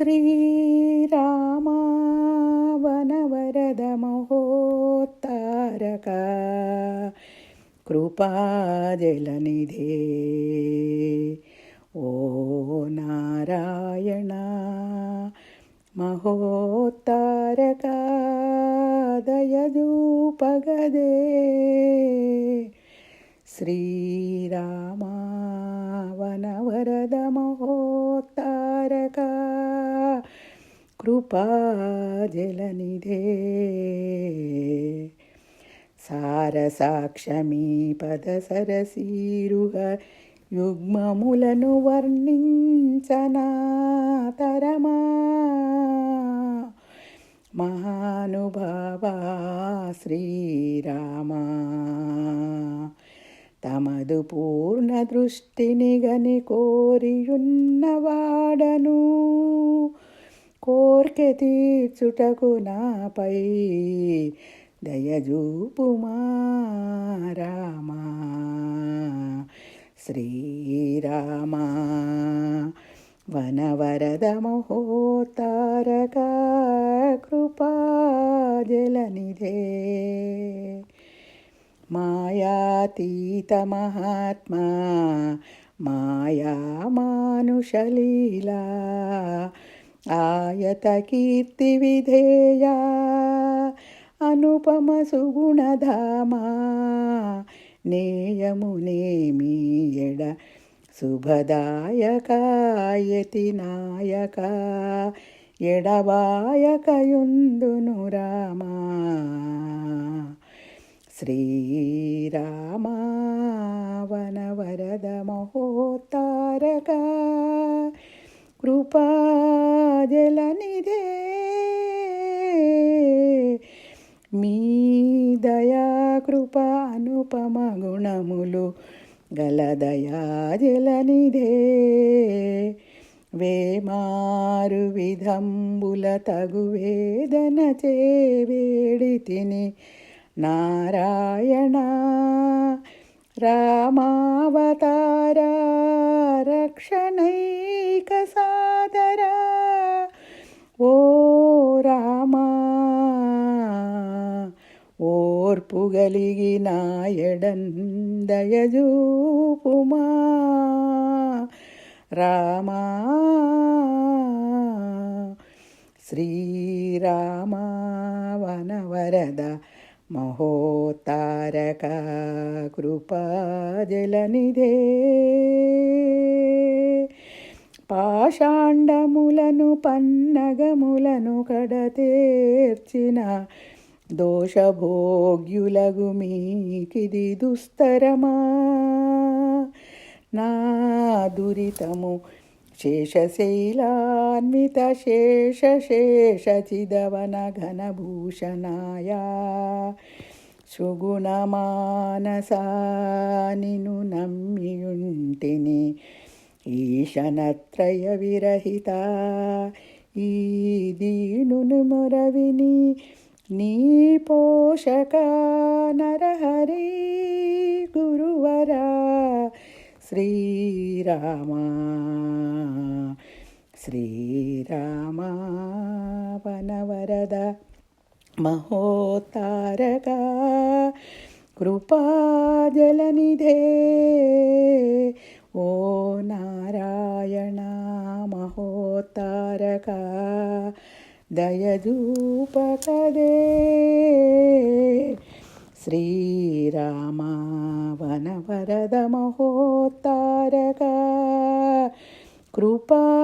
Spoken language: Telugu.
శ్రీరామా వనవరద మహోత్తారక కృపాజలనిధే ఓ నారాయణ మహోత్తారక కృపాజలనిధే సారసాక్షమీ పద యుగ్మములను వర్ణించనాతరమా మహానుభావా శ్రీరామా. తమదు పూర్ణ దృష్టిని గని కోరియున్నవాడను కోర్కె తీర్చుటకు నాపై దయజూపుమా రామా. శ్రీరామా వనవరద మహోతారక కృపాజలనిధే. మాయాతీత మహాత్మా మాయా మానుషలీలా. ఆయత కీర్తి విధేయా అనుపమ సుగుణధామా నేయమునేమి ఎడ శుభదాయకాయతి నాయక ఎడబాయకయుందును రామా. శ్రీరామా వనవరద మహోత్తారక కృపా కృప అనుపమ గుణములు గలదయా జలనిధే వేమారు విధంబుల తగు వేదన చేవేడి తిని నారాయణ. రామావతార రక్షణై ఓర్పు గలిగిన ఎడందయజూపుమా రామా శ్రీరామా వనవరద మహోతారక కృపాజలనిదే పాషాండములను పన్నగములను కడతేర్చిన దోషభోగ్యులగు మీకిది దుస్తరమా? నా దురితము శేషశైలాన్విత శేష శేష చిదవన ఘనభూషణాయా. సుగుణమానసా నిను నమ్మియుంటిని ఈశనత్రయ విరహిత. ఈ దీనును మొరవిని నీ పోషక నరహరి గురువరా. శ్రీరామ శ్రీరామ వనవరద మహోతారక. కృపాజలనిధే దయదూపకదే. శ్రీరామా వనవరద మహోతారక కృపాజలనిధే.